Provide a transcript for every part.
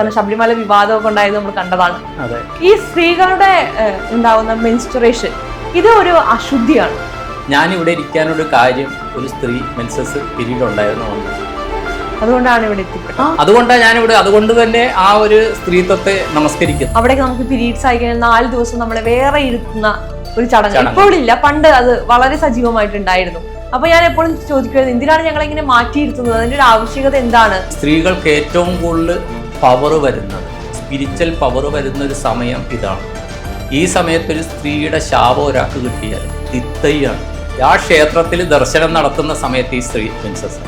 കാരണം ശബരിമല വിവാദമൊക്കെ ഉണ്ടായത് നമ്മൾ കണ്ടതാണ്. ഈ സ്ത്രീകളുടെ ഉണ്ടാവുന്ന മെൻസ്ട്രേഷൻ ഇത് ഒരു അശുദ്ധിയാണ്. ഞാൻ ഇവിടെ ഇരിക്കാനൊരു കാര്യം ഒരു സ്ത്രീ മെൻസസ് പിരീഡ് ഉണ്ടായിരുന്നു അതുകൊണ്ടാണ് ഇവിടെ അതുകൊണ്ടാണ് ഇവിടെ അതുകൊണ്ട് തന്നെ ആ ഒരു സ്ത്രീത്വത്തെ നമസ്കരിക്കുന്നു. അവിടെ നമുക്ക് പീരീഡ്സ് ആയി നാല് ദിവസം നമ്മളെ വേറെ ഇരുത്തുന്ന ഒരു ചടങ്ങ്. ചടങ്ങ്. ഇപ്പോഴില്ല പണ്ട് അത് വളരെ സജീവമായിട്ടുണ്ടായിരുന്നു. അപ്പൊ ഞാൻ എപ്പോഴും ചോദിക്കുന്നത് എന്തിനാണ് ഞങ്ങൾ ഇങ്ങനെ മാറ്റിയിരുത്തുന്നത്? അതിന്റെ ഒരു ആവശ്യകത എന്താണ്? സ്ത്രീകൾക്ക് ഏറ്റവും കൂടുതൽ പവർ വരുന്നത്. സ്പിരിച്വൽ പവർ വരുന്ന ഒരു സമയം ഇതാണ്. ഈ സമയത്ത് ഒരു സ്ത്രീയുടെ ശാപം ഒരാൾക്ക് കിട്ടിയാൽ തിത്തയ്യാണ് ആ ക്ഷേത്രത്തിൽ ദർശനം നടത്തുന്ന സമയത്ത് ഈ സ്ത്രീ പ്രിൻസസ്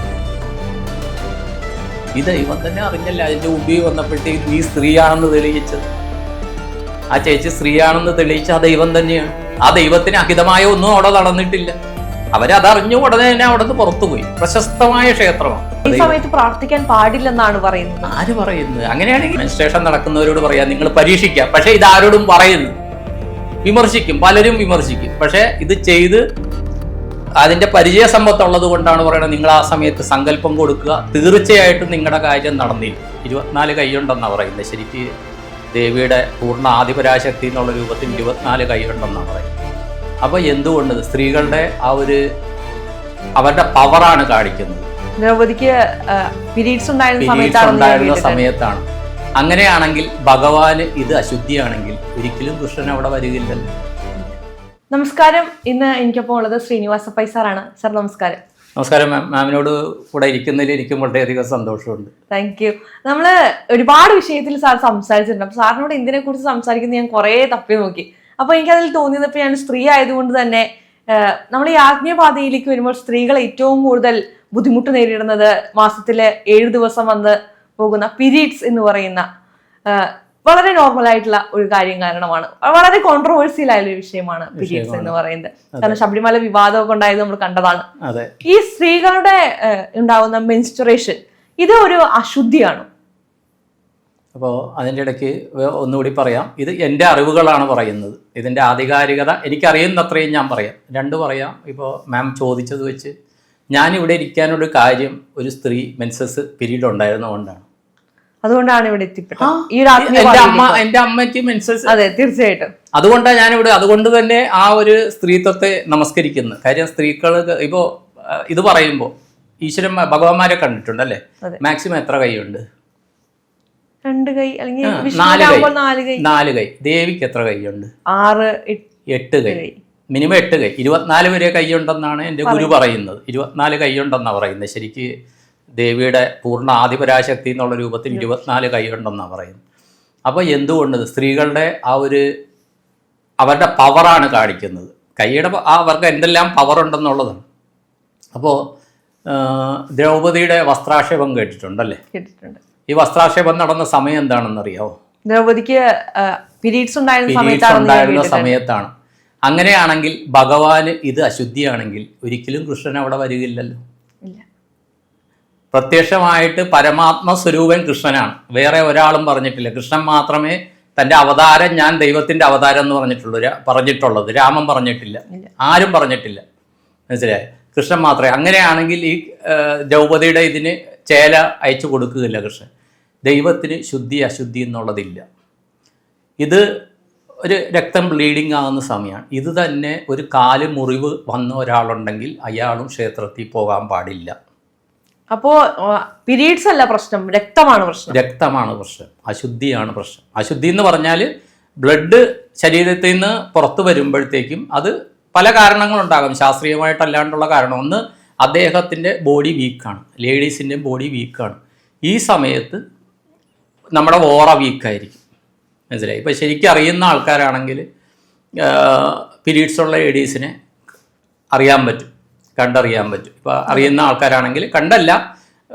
ഈ ദൈവം തന്നെ അറിഞ്ഞല്ല. അതിന്റെ ഉബി വന്നപ്പോഴത്തേക്ക് ഈ സ്ത്രീയാണെന്ന് തെളിയിച്ചത്. ആ ചേച്ചി സ്ത്രീയാണെന്ന് തെളിയിച്ച ആ ദൈവം തന്നെയാണ്. ആ ദൈവത്തിന് അഹിതമായ ഒന്നും അവിടെ നടന്നിട്ടില്ല. അവരതറിഞ്ഞു ഉടനെ തന്നെ അവിടെ നിന്ന് പുറത്തുപോയി. പ്രശസ്തമായ ക്ഷേത്രമാണ്. ഈ സമയത്ത് പ്രാർത്ഥിക്കാൻ പാടില്ലെന്നാണ് പറയുന്നത്. ആര് പറയുന്നത് അങ്ങനെയാണെങ്കിൽ മെൻസ്ട്രേഷൻ നടക്കുന്നവരോട് പറയാം നിങ്ങൾ പരീക്ഷിക്കാം. പക്ഷെ ഇത് ആരോടും പറയുന്നു. വിമർശിക്കും പലരും വിമർശിക്കും. പക്ഷെ ഇത് ചെയ്ത് അതിന്റെ പരിചയ സമ്പത്തുള്ളത് കൊണ്ടാണ് പറയുന്നത് നിങ്ങൾ ആ സമയത്ത് സങ്കല്പം കൊടുക്കുക. തീർച്ചയായിട്ടും നിങ്ങളുടെ കാര്യം നടന്നില്ല. ഇരുപത്തിനാല് കൈയുണ്ടെന്നാണ് പറയുന്നത്. ശരിക്ക് ദേവിയുടെ പൂർണ ആധിപരാശക്തി എന്നുള്ള രൂപത്തിൽ ഇരുപത്തിനാല് കൈയുണ്ടെന്നാണ് പറയുന്നത്. അപ്പോൾ എന്തുകൊണ്ട് സ്ത്രീകളുടെ ആ ഒരു അവരുടെ പവറാണ് കാണിക്കുന്നത്? പീരീഡ്സ് ഉണ്ടായിരുന്ന സമയത്താണ്. അങ്ങനെയാണെങ്കിൽ ഭഗവാന് ഇത് അശുദ്ധിയാണെങ്കിൽ ഒരിക്കലും കൃഷ്ണൻ അവിടെ വരികയില്ലല്ലോ നമസ്കാരം. ഇന്ന് എനിക്കൊപ്പം ഉള്ളത് ശ്രീനിവാസ പൈ സാറാണ്. സാർ നമസ്കാരം. നമസ്കാരം മാം മാമിനോട് കൂടെ ഇരിക്കുന്നതിൽ എനിക്കും വളരെയധികം സന്തോഷമുണ്ട്. താങ്ക് യു നമ്മൾ ഒരുപാട് വിഷയത്തിൽ സാർ സംസാരിച്ചിട്ടുണ്ട്. അപ്പൊ സാറിനോട് ഇതിനെ കുറിച്ച് സംസാരിക്കുന്നത് ഞാൻ കുറേ തപ്പി നോക്കി. അപ്പൊ എനിക്കതിൽ തോന്നിയത് ഇപ്പൊ ഞാൻ സ്ത്രീ ആയതുകൊണ്ട് തന്നെ നമ്മൾ ഈ ആത്മീയപാതയിലേക്ക് വരുമ്പോൾ സ്ത്രീകൾ ഏറ്റവും കൂടുതൽ ബുദ്ധിമുട്ട് നേരിടുന്നത് മാസത്തിലെ ഏഴ് ദിവസം വന്ന് പോകുന്ന പീരീഡ്സ് എന്ന് പറയുന്ന വളരെ നോർമൽ ആയിട്ടുള്ള ഒരു കാര്യം കാരണമാണ്. വളരെ കോൺട്രവേഴ്സിയൽ ആയ ഒരു വിഷയമാണ് പീരീഡ്സ് എന്ന് പറയുന്നത്. കാരണം ശബരിമല വിവാദമൊക്കെ ഉണ്ടായത് നമ്മൾ കണ്ടതാണ്. ഈ സ്ത്രീകളുടെ ഉണ്ടാകുന്ന മെൻസ്റ്റുറേഷൻ ഇത് ഒരു അശുദ്ധിയാണ്. അപ്പോൾ അതിന്റെ ഇടയ്ക്ക് ഒന്നുകൂടി പറയാം. ഇത് എന്റെ അറിവുകളാണ് പറയുന്നത്. ഇതിന്റെ ആധികാരികത എനിക്കറിയുന്നത്രയും ഞാൻ പറയാം. രണ്ട് പറയാം. ഇപ്പോൾ മാം ചോദിച്ചത് വെച്ച് ഞാനിവിടെ ഇരിക്കാനൊരു കാര്യം ഒരു സ്ത്രീ മെൻസസ് പീരീഡ് ഉണ്ടായിരുന്നതുകൊണ്ടാണ് അതുകൊണ്ടാണ് ഇവിടെ എത്തിപ്പെട്ടത്. ഈ എന്റെ അമ്മ എന്റെ അമ്മയ്ക്ക് മെൻസസ് അതെ തീർച്ചയായിട്ടും. അതുകൊണ്ടാണ് ഞാനിവിടെ അതുകൊണ്ട് തന്നെ ആ ഒരു സ്ത്രീത്വത്തെ നമസ്കരിക്കുന്നത്. കാര്യം സ്ത്രീകൾ ഇപ്പോൾ ഇത് പറയുമ്പോൾ ഈശ്വരൻ ഭഗവാന്മാരെ കണ്ടിട്ടുണ്ട് അല്ലേ അതെ. മാക്സിമം എത്ര കൈയുണ്ട്? രണ്ട് കൈ അല്ലെങ്കിൽ നാല് കൈ. നാല് കൈ. ദേവിക്ക് എത്ര കൈയുണ്ട്? ആറ് എട്ട് കൈ. മിനിമം എട്ട് കൈ. ഇരുപത്തിനാല് വരെ കൈയുണ്ടെന്നാണ് എന്റെ ഗുരു പറയുന്നത്. ഇരുപത്തിനാല് കൈയുണ്ടെന്നാണ് പറയുന്നത്. ശരിക്ക് ദേവിയുടെ പൂർണ ആദിപരാശക്തി എന്നുള്ള രൂപത്തിൽ ഇരുപത്തിനാല് കൈയുണ്ടെന്നാണ് പറയുന്നത്. അപ്പോൾ എന്തുകൊണ്ട് സ്ത്രീകളുടെ ആ ഒരു അവരുടെ പവറാണ് കാണിക്കുന്നത്. കൈയുടെ ആ അവർക്ക് എന്തെല്ലാം പവർ ഉണ്ടെന്നുള്ളതാണ്. അപ്പോൾ ദ്രൗപദിയുടെ വസ്ത്രാക്ഷേപം കേട്ടിട്ടുണ്ടല്ലേ? കേട്ടിട്ടുണ്ട്. ഈ വസ്ത്രാക്ഷേപം നടന്ന സമയം എന്താണെന്ന് അറിയാവോ ഉണ്ടായിരുന്ന സമയത്താണ് ഞാൻ ഉണ്ടായിരുന്ന സമയത്താണ്. അങ്ങനെയാണെങ്കിൽ ഭഗവാന് ഇത് അശുദ്ധിയാണെങ്കിൽ ഒരിക്കലും കൃഷ്ണൻ അവിടെ വരികയില്ലല്ലോ. പ്രത്യക്ഷമായിട്ട് പരമാത്മ സ്വരൂപൻ കൃഷ്ണനാണ്. വേറെ ഒരാളും പറഞ്ഞിട്ടില്ല. കൃഷ്ണൻ മാത്രമേ തന്റെ അവതാരം ഞാൻ ദൈവത്തിന്റെ അവതാരം എന്ന് പറഞ്ഞിട്ടുള്ളൂ. പറഞ്ഞിട്ടുള്ളത്. രാമൻ പറഞ്ഞിട്ടില്ല. ആരും പറഞ്ഞിട്ടില്ല. മനസ്സിലായി? കൃഷ്ണൻ മാത്രമേ. അങ്ങനെയാണെങ്കിൽ ഈ ദ്രൗപതിയുടെ ഇതിന് ചേല അയച്ചു കൊടുക്കുകയില്ല കൃഷ്ണൻ. ദൈവത്തിന് ശുദ്ധി അശുദ്ധി എന്നുള്ളതില്ല. ഇത് ഒരു രക്തം ബ്ലീഡിങ് ആകുന്ന സമയമാണ് ഇത് തന്നെ ഒരു കാൽ മുറിവ് വന്ന ഒരാളുണ്ടെങ്കിൽ അയാളും ക്ഷേത്രത്തിൽ പോകാൻ പാടില്ല. അപ്പോ പീരീഡ്സ് അല്ല പ്രശ്നം രക്തമാണ് പ്രശ്നം. രക്തമാണ് പ്രശ്നം അശുദ്ധിയാണ് പ്രശ്നം. അശുദ്ധി എന്ന് പറഞ്ഞാൽ ബ്ലഡ് ശരീരത്തിൽ നിന്ന് പുറത്തു വരുമ്പോഴത്തേക്കും അത് പല കാരണങ്ങളുണ്ടാകും. ശാസ്ത്രീയമായിട്ടല്ലാണ്ടുള്ള കാരണം. ഒന്ന് അദ്ദേഹത്തിന്റെ ബോഡി വീക്കാണ്. ലേഡീസിന്റെ ബോഡി വീക്കാണ്. ഈ സമയത്ത് നമ്മുടെ ഓറ വീക്കായിരിക്കും. മനസ്സിലായി? ഇപ്പോൾ ശരിക്കും അറിയുന്ന ആൾക്കാരാണെങ്കിൽ പീരീഡ്സ് ഉള്ള ലേഡീസിനെ അറിയാൻ പറ്റും. കണ്ടറിയാൻ പറ്റും. ഇപ്പോൾ അറിയുന്ന ആൾക്കാരാണെങ്കിൽ കണ്ടല്ല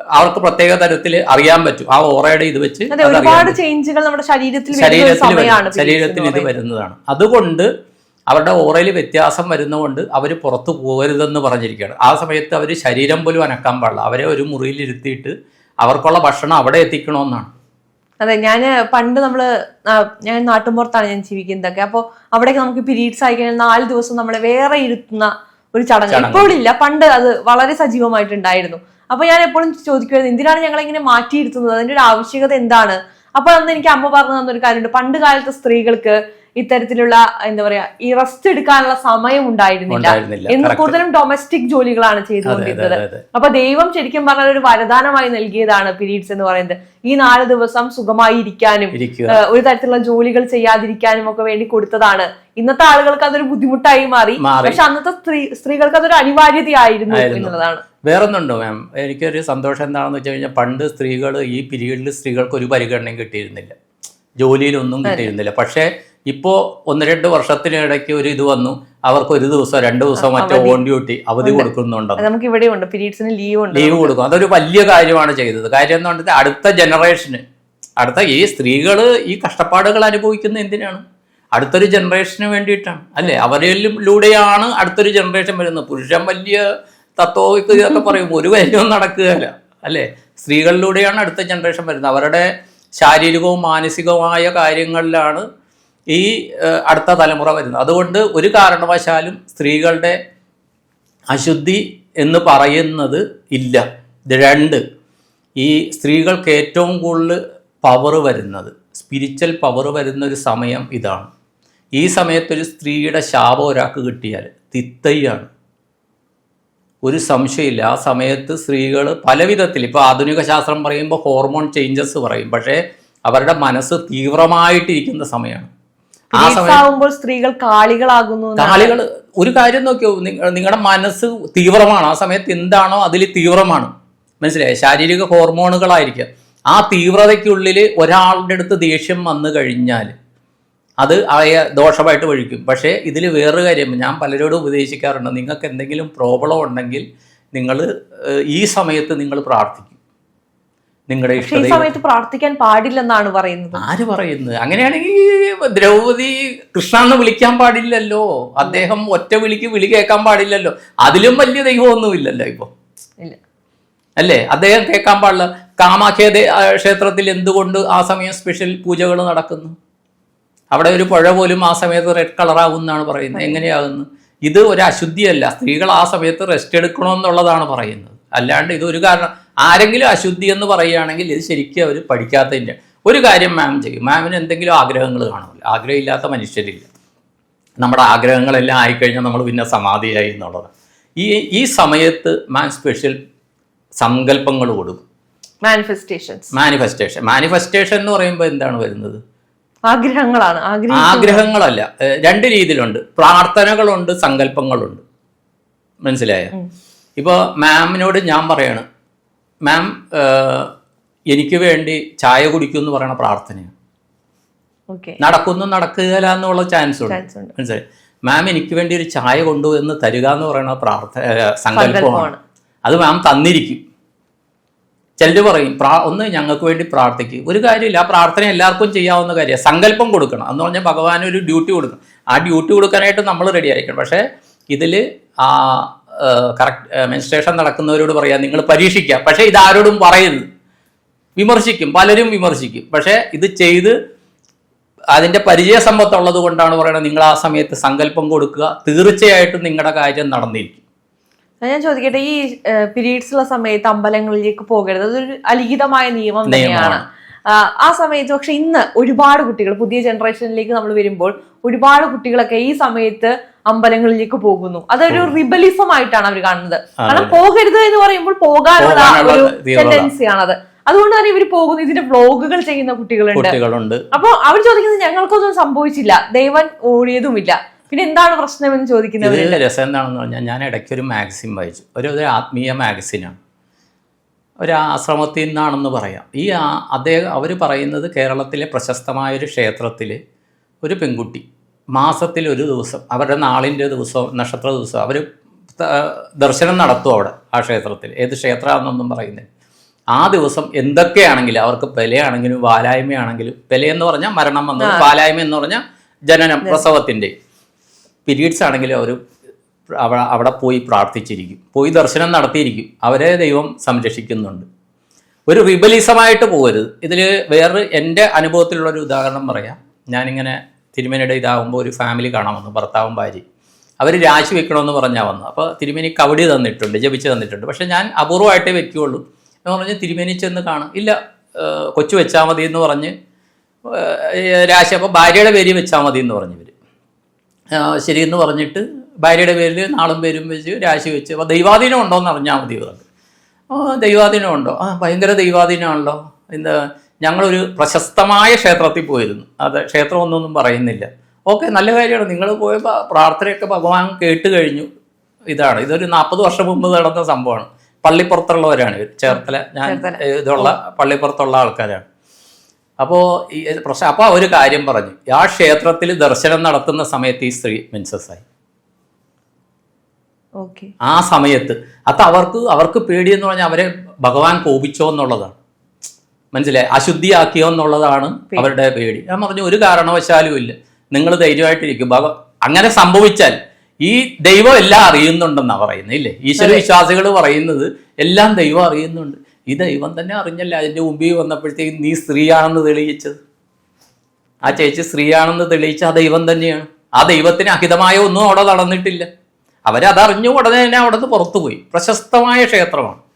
അവർക്ക് പ്രത്യേക തരത്തിൽ അറിയാൻ പറ്റും. ആ ഓറയുടെ ഇത് വെച്ച് ഒരുപാട് ചേഞ്ചുകൾ നമ്മുടെ ശരീരത്തിൽ ശരീരത്തിൽ. ശരീരത്തിന് ഇത് വരുന്നതാണ്. അതുകൊണ്ട് അവരുടെ ഓറയിൽ വ്യത്യാസം വരുന്നതുകൊണ്ട് അവർ പുറത്തു പോകരുതെന്ന് പറഞ്ഞിരിക്കുകയാണ്. ആ സമയത്ത് അവർ ശരീരം പോലും അനക്കാൻ പാടില്ല. അവരെ ഒരു മുറിയിൽ ഇരുത്തിയിട്ട് അവർക്കുള്ള ഭക്ഷണം അവിടെ എത്തിക്കണമെന്നാണ്. അതെ ഞാൻ പണ്ട് നമ്മൾ ഞാൻ നാട്ടുമ്പുറത്താണ് ഞാൻ ജീവിക്കുന്നതൊക്കെ. അപ്പോൾ അവിടെയൊക്കെ നമുക്ക് പീരീഡ്സ് ആയി കഴിഞ്ഞാൽ നാല് ദിവസം നമ്മളെ വേറെ ഇരുത്തുന്ന ഒരു ചടങ്ങ്. ചടങ്ങ്. ഇപ്പോഴില്ല. പണ്ട് അത് വളരെ സജീവമായിട്ടുണ്ടായിരുന്നു. അപ്പൊ ഞാൻ എപ്പോഴും ചോദിക്കുന്നത് എന്തിനാണ് ഞങ്ങൾ ഇങ്ങനെ മാറ്റിയിരുത്തുന്നത്? അതിന്റെ ഒരു ആവശ്യകത എന്താണ്? അപ്പൊ അന്ന് എനിക്ക് അമ്മ പറഞ്ഞു തന്നൊരു കാര്യമുണ്ട്. പണ്ട് കാലത്തെ സ്ത്രീകൾക്ക് ഇത്തരത്തിലുള്ള എന്താ പറയാ ഈ റെസ്റ്റ് എടുക്കാനുള്ള സമയം ഉണ്ടായിരുന്നില്ല. എന്ന് കൂടുതലും ഡൊമസ്റ്റിക് ജോലികളാണ് ചെയ്തുകൊണ്ടിരുന്നത്. അപ്പൊ ദൈവം ശരിക്കും പറഞ്ഞാൽ ഒരു വരദാനമായി നൽകിയതാണ് പീരീഡ്സ് എന്ന് പറയുന്നത്. ഈ നാല് ദിവസം സുഖമായി ഇരിക്കാനും ഒരു തരത്തിലുള്ള ജോലികൾ ചെയ്യാതിരിക്കാനും ഒക്കെ വേണ്ടി കൊടുത്തതാണ്. ഇന്നത്തെ ആളുകൾക്ക് അതൊരു ബുദ്ധിമുട്ടായി മാറി. പക്ഷെ അന്നത്തെ സ്ത്രീ സ്ത്രീകൾക്ക് അതൊരു അനിവാര്യതയായിരുന്നു എന്നുള്ളതാണ്. വേറൊന്നുണ്ടോ മാം എനിക്കൊരു സന്തോഷം എന്താണെന്ന് വെച്ച് കഴിഞ്ഞാൽ പണ്ട് സ്ത്രീകൾ ഈ പീരീഡിൽ സ്ത്രീകൾക്ക് ഒരു പരിഗണനയും കിട്ടിയിരുന്നില്ല. ജോലിയിലൊന്നും കിട്ടിയിരുന്നില്ല. പക്ഷേ ഇപ്പോൾ ഒന്ന് രണ്ട് വർഷത്തിനിടയ്ക്ക് ഒരു ഇത് വന്നു. അവർക്ക് ഒരു ദിവസം രണ്ട് ദിവസം മറ്റോ ഓൺ ഡ്യൂട്ടി അവധി കൊടുക്കുന്നുണ്ട് നമുക്ക് ഇവിടെ ഉണ്ട് പീരീഡ്സിന് ലീവ് ഉണ്ട് ലീവ് കൊടുക്കും. അതൊരു വലിയ കാര്യമാണ് ചെയ്തത്. കാര്യം എന്ന് പറഞ്ഞാൽ അടുത്ത ജനറേഷന് അടുത്ത ഈ സ്ത്രീകൾ ഈ കഷ്ടപ്പാടുകൾ അനുഭവിക്കുന്നത് എന്തിനാണ്? അടുത്തൊരു ജനറേഷന് വേണ്ടിയിട്ടാണ്. അല്ലേ? അവരിലൂടെയാണ് അടുത്തൊരു ജനറേഷൻ വരുന്നത്. പുരുഷൻ വലിയ തത്വമൊക്കെ ഇതൊക്കെ പറയും. ഒരു കാര്യവും നടക്കുകയല്ല. അല്ലേ? സ്ത്രീകളിലൂടെയാണ് അടുത്ത ജനറേഷൻ വരുന്നത്. അവരുടെ ശാരീരികവും മാനസികവുമായ കാര്യങ്ങളിലാണ് ഈ അടുത്ത തലമുറ വരുന്നത്. അതുകൊണ്ട് ഒരു കാരണവശാലും സ്ത്രീകളുടെ അശുദ്ധി എന്ന് പറയുന്നത് ഇല്ല. ഇത് രണ്ട് ഈ സ്ത്രീകൾക്ക് ഏറ്റവും കൂടുതൽ പവർ വരുന്നത് സ്പിരിച്വൽ പവർ വരുന്ന ഒരു സമയം ഇതാണ്. ഈ സമയത്തൊരു സ്ത്രീയുടെ ശാപം ഒരാൾക്ക് കിട്ടിയാൽ തിത്തയ്യാണ്. ഒരു സംശയമില്ല. ആ സമയത്ത് സ്ത്രീകൾ പല വിധത്തിൽ ഇപ്പോൾ ആധുനിക ശാസ്ത്രം പറയുമ്പോൾ ഹോർമോൺ ചേഞ്ചസ് പറയും. പക്ഷേ അവരുടെ മനസ്സ് തീവ്രമായിട്ടിരിക്കുന്ന സമയമാണ്. ആ പീരീഡ്സ് ആവുമ്പോൾ സ്ത്രീകൾ കാളികളാകുന്നു. കാളികൾ ഒരു കാര്യം നോക്കിയോ? നിങ്ങളുടെ മനസ്സ് തീവ്രമാണ്. ആ സമയത്ത് എന്താണോ അതിൽ തീവ്രമാണ്. മനസ്സിലായി? ശാരീരിക ഹോർമോണുകളായിരിക്കും. ആ തീവ്രതയ്ക്കുള്ളിൽ ഒരാളുടെ അടുത്ത് ദേഷ്യം വന്നു കഴിഞ്ഞാൽ അത് അയ ദോഷമായിട്ട് വഴിക്കും. പക്ഷേ ഇതിൽ വേറൊരു കാര്യം ഞാൻ പലരോടും ഉപദേശിക്കാറുണ്ട്. നിങ്ങൾക്ക് എന്തെങ്കിലും പ്രോബ്ലം ഉണ്ടെങ്കിൽ നിങ്ങൾ ഈ സമയത്ത് നിങ്ങൾ പ്രാർത്ഥിക്കും. നിങ്ങളുടെ ഈ സമയത്ത് പ്രാർത്ഥിക്കാൻ പാടില്ലെന്നാണ് പറയുന്നത്. ആര് പറയുന്നത്? അങ്ങനെയാണെങ്കിൽ ദ്രൗപദി കൃഷ്ണ എന്ന് വിളിക്കാൻ പാടില്ലല്ലോ. അദ്ദേഹം ഒറ്റ വിളിക്ക് വിളി കേൾക്കാൻ പാടില്ലല്ലോ. അതിലും വലിയ ദൈവമൊന്നുമില്ലല്ലോ ഇപ്പൊ. ഇല്ല. അല്ലേ? അദ്ദേഹം കേൾക്കാൻ പാടില്ല. കാമാഖ്യ ക്ഷേത്രത്തിൽ എന്തുകൊണ്ട് ആ സമയം സ്പെഷ്യൽ പൂജകൾ നടക്കുന്നു? അവിടെ ഒരു പുഴ പോലും ആ സമയത്ത് റെഡ് കളറാകും എന്നാണ് പറയുന്നത്. എങ്ങനെയാകുന്നു ഇത് ഒരു അശുദ്ധിയല്ല. സ്ത്രീകൾ ആ സമയത്ത് റെസ്റ്റ് എടുക്കണമെന്നുള്ളതാണ് പറയുന്നത്. അല്ലാണ്ട് ഇത് ഒരു കാരണം ആരെങ്കിലും അശുദ്ധി എന്ന് പറയുകയാണെങ്കിൽ ഇത് ശരിക്കും അവർ പഠിക്കാത്തതിന്റെ ഒരു കാര്യം മാം ചെയ്യും. മാമിന് എന്തെങ്കിലും ആഗ്രഹങ്ങൾ കാണുമല്ലോ. ആഗ്രഹമില്ലാത്ത മനുഷ്യരില്ല. നമ്മുടെ ആഗ്രഹങ്ങളെല്ലാം ആയിക്കഴിഞ്ഞാൽ നമ്മൾ പിന്നെ സമാധിയായി എന്നുള്ളത് ഈ ഈ സമയത്ത് മാം സ്പെഷ്യൽ സങ്കല്പങ്ങൾ കൊടുക്കും മാനിഫെസ്റ്റേഷൻസ് മാനിഫെസ്റ്റേഷൻ മാനിഫെസ്റ്റേഷൻ എന്ന് പറയുമ്പോൾ എന്താണ് വരുന്നത്? ആഗ്രഹങ്ങളാണ്. ആഗ്രഹം ആഗ്രഹങ്ങളല്ല. രണ്ട് രീതിയിലുണ്ട്. പ്രാർത്ഥനകളുണ്ട് സങ്കല്പങ്ങളുണ്ട്. മനസ്സിലായോ? ഇപ്പോൾ മാമിനോട് ഞാൻ പറയാണ്. മാം എനിക്ക് വേണ്ടി ചായ കുടിക്കൂ എന്ന് പറയുന്ന പ്രാർത്ഥനയാണ്. നടക്കുന്നു നടക്കുകയില്ല എന്നുള്ള ചാൻസ് ഉണ്ട്. മനസ്സിലായി? മാം എനിക്ക് വേണ്ടി ഒരു ചായ കൊണ്ടുവന്ന് തരിക എന്ന് പറയുന്ന പ്രാർത്ഥന സങ്കല്പമാണ്. അത് മാം തന്നിരിക്കും. ചിലർ പറയും പ്രാ ഒന്ന് ഞങ്ങൾക്ക് വേണ്ടി പ്രാർത്ഥിക്കും. ഒരു കാര്യമില്ല ആ പ്രാർത്ഥന എല്ലാവർക്കും ചെയ്യാവുന്ന കാര്യമാണ്. സങ്കല്പം കൊടുക്കണം. എന്ന് പറഞ്ഞാൽ ഭഗവാൻ ഒരു ഡ്യൂട്ടി കൊടുക്കണം. ആ ഡ്യൂട്ടി കൊടുക്കാനായിട്ട് നമ്മൾ റെഡി ആയിരിക്കണം. പക്ഷേ ഇതിൽ ആ കറക്റ്റ് മെൻസ്ട്രേഷൻ നടക്കുന്നവരോട് പറയാം നിങ്ങൾ പരീക്ഷിക്കുക പക്ഷേ ഇതാരോടും പറയരുത്. വിമർശിക്കും. പലരും വിമർശിക്കും. പക്ഷേ ഇത് ചെയ്ത് അതിന്റെ പരിചയസമ്പത്തുള്ളത് കൊണ്ടാണ് പറയുന്നത് നിങ്ങൾ ആ സമയത്ത് സങ്കല്പം കൊടുക്കുക. തീർച്ചയായിട്ടും നിങ്ങളുടെ കാര്യം നടന്നിരിക്കും. ഞാൻ ചോദിക്കട്ടെ ഈ പീരീഡ്സ് ഉള്ള സമയത്ത് അമ്പലങ്ങളിലേക്ക് പോകരുത്. അതൊരു അലിഖിതമായ നിയമം തന്നെയാണ്. ആ സമയത്ത് പക്ഷെ ഇന്ന് ഒരുപാട് കുട്ടികൾ പുതിയ ജനറേഷനിലേക്ക് നമ്മൾ വരുമ്പോൾ ഒരുപാട് കുട്ടികളൊക്കെ ഈ സമയത്ത് അമ്പലങ്ങളിലേക്ക് പോകുന്നു. അതൊരു റിബലിസം ആയിട്ടാണ് അവർ കാണുന്നത്. കാരണം പോകരുത് എന്ന് പറയുമ്പോൾ പോകാനുള്ള ഒരു ടെൻഡൻസിയാണ് അത് ആണത് അതുകൊണ്ട് തന്നെ ഇവർ പോകുന്നു ഇതിന്റെ വ്ലോഗുകൾ ചെയ്യുന്ന കുട്ടികളുണ്ട്. അപ്പോൾ അപ്പൊ അവർ ചോദിക്കുന്നത് ഞങ്ങൾക്കൊന്നും സംഭവിച്ചില്ല. ദൈവൻ ഓടിയതുമില്ല പിന്നെ എന്താണ് പ്രശ്നം എന്ന് ചോദിക്കുന്നത് രസം എന്താണെന്ന് പറഞ്ഞാൽ ഞാൻ ഇടയ്ക്ക് ഒരു മാഗസിൻ വായിച്ചു. ഒരു ഒരു ആത്മീയ മാഗസിനാണ്. ഒരു ആശ്രമത്തിൽ നിന്നാണെന്ന് പറയാം. ഈ അദ്ദേഹം അവർ പറയുന്നത് കേരളത്തിലെ പ്രശസ്തമായ ഒരു ക്ഷേത്രത്തിൽ ഒരു പെൺകുട്ടി മാസത്തിൽ ഒരു ദിവസം അവരുടെ നാളിന്റെ ദിവസം നക്ഷത്ര ദിവസം അവർ ദർശനം നടത്തും അവിടെ ആ ക്ഷേത്രത്തിൽ. ഏത് ക്ഷേത്രമാണെന്നൊന്നും പറയുന്നില്ല. ആ ദിവസം എന്തൊക്കെയാണെങ്കിലും അവർക്ക് പെലയാണെങ്കിലും വാലായ്മയാണെങ്കിലും പെലയെന്ന് പറഞ്ഞാൽ മരണം വന്നത് വാലായ്മ എന്ന് പറഞ്ഞാൽ ജനനം പ്രസവത്തിന്റെ. പീരീഡ്സ് ആണെങ്കിലും അവർ അവിടെ അവിടെ പോയി പ്രാർത്ഥിച്ചിരിക്കും. പോയി ദർശനം നടത്തിയിരിക്കും. അവരെ ദൈവം സംരക്ഷിക്കുന്നുണ്ട്. ഒരു റിബലിസമായിട്ട് പോകരുത്. ഇതിൽ വേറൊരു എന്റെ അനുഭവത്തിലുള്ള ഒരു ഉദാഹരണം പറയാം. ഞാനിങ്ങനെ തിരുമേനിയുടെ ഇതാകുമ്പോൾ ഒരു ഫാമിലി കാണാമെന്ന് ഭർത്താവും ഭാര്യ അവർ രാശി വെക്കണമെന്ന് പറഞ്ഞാൽ വന്നു. അപ്പോൾ തിരുമേനി കവടി തന്നിട്ടുണ്ട് ജപിച്ച് തന്നിട്ടുണ്ട്. പക്ഷേ ഞാൻ അപൂർവമായിട്ടേ വെക്കുകയുള്ളൂ എന്ന് പറഞ്ഞ് തിരുമേനി ചെന്ന് കാണും. ഇല്ല കൊച്ചു വെച്ചാൽ മതി എന്ന് പറഞ്ഞ് രാശി. അപ്പോൾ ഭാര്യയുടെ പേര് വെച്ചാൽ മതി എന്ന് പറഞ്ഞു ഇവർ ശരി എന്ന് പറഞ്ഞിട്ട് ഭാര്യയുടെ പേരിൽ നാളും പേരും വെച്ച് രാശി വെച്ച് അപ്പോൾ ദൈവാധീനം ഉണ്ടോ എന്ന് അറിഞ്ഞാൽ മതി ഇവർക്ക്. ദൈവാധീനം ഉണ്ടോ? ആ ഭയങ്കര ദൈവാധീനമാണല്ലോ. എന്താ ഞങ്ങളൊരു പ്രശസ്തമായ ക്ഷേത്രത്തിൽ പോയിരുന്നു. അത് ക്ഷേത്രം ഒന്നൊന്നും പറയുന്നില്ല. ഓക്കെ നല്ല കാര്യമാണ്. നിങ്ങൾ പോയപ്പോൾ പ്രാർത്ഥനയൊക്കെ ഭഗവാൻ കേട്ട് കഴിഞ്ഞു. ഇതാണ്. ഇതൊരു നാൽപ്പത് വർഷം മുമ്പ് നടന്ന സംഭവമാണ്. പള്ളിപ്പുറത്തുള്ളവരാണ് ഇവർ ചേർത്തല ഞാൻ. ഇതുള്ള പള്ളിപ്പുറത്തുള്ള ആൾക്കാരാണ്. അപ്പോൾ ഈ പ്രശ്നം. അപ്പോൾ ഒരു കാര്യം പറഞ്ഞു. ആ ക്ഷേത്രത്തിൽ ദർശനം നടത്തുന്ന സമയത്ത് ഈ സ്ത്രീ മെൻസസ് ആയി ഓക്കെ. ആ സമയത്ത്. അത് അവർക്ക് അവർക്ക് പേടിയെന്ന് പറഞ്ഞാൽ അവരെ ഭഗവാൻ കോപിച്ചോ എന്നുള്ളതാണ്. മനസ്സിലായി? അശുദ്ധിയാക്കിയോ എന്നുള്ളതാണ് അവരുടെ പേടി. ഞാൻ പറഞ്ഞു ഒരു കാരണവശാലും ഇല്ല. നിങ്ങൾ ധൈര്യമായിട്ടിരിക്കും. ഭഗ അങ്ങനെ സംഭവിച്ചാൽ ഈ ദൈവം എല്ലാം അറിയുന്നുണ്ടെന്നാണ് പറയുന്നത് ഇല്ലേ? ഈശ്വര വിശ്വാസികൾ പറയുന്നത് എല്ലാം ദൈവം അറിയുന്നുണ്ട്. ഈ ദൈവം തന്നെ അറിഞ്ഞല്ല അതിന്റെ മുമ്പിൽ വന്നപ്പോഴത്തേക്കും നീ സ്ത്രീയാണെന്ന് തെളിയിച്ചത്? ആ ചേച്ചി സ്ത്രീയാണെന്ന് തെളിയിച്ച ആ ദൈവം തന്നെയാണ്. ആ ദൈവത്തിന് അഹിതമായ ഒന്നും അവിടെ നടന്നിട്ടില്ല. അവരതറിഞ്ഞു ഉടനെ തന്നെ അവിടെ നിന്ന് പുറത്തുപോയി. പ്രശസ്തമായ ക്ഷേത്രമാണ്.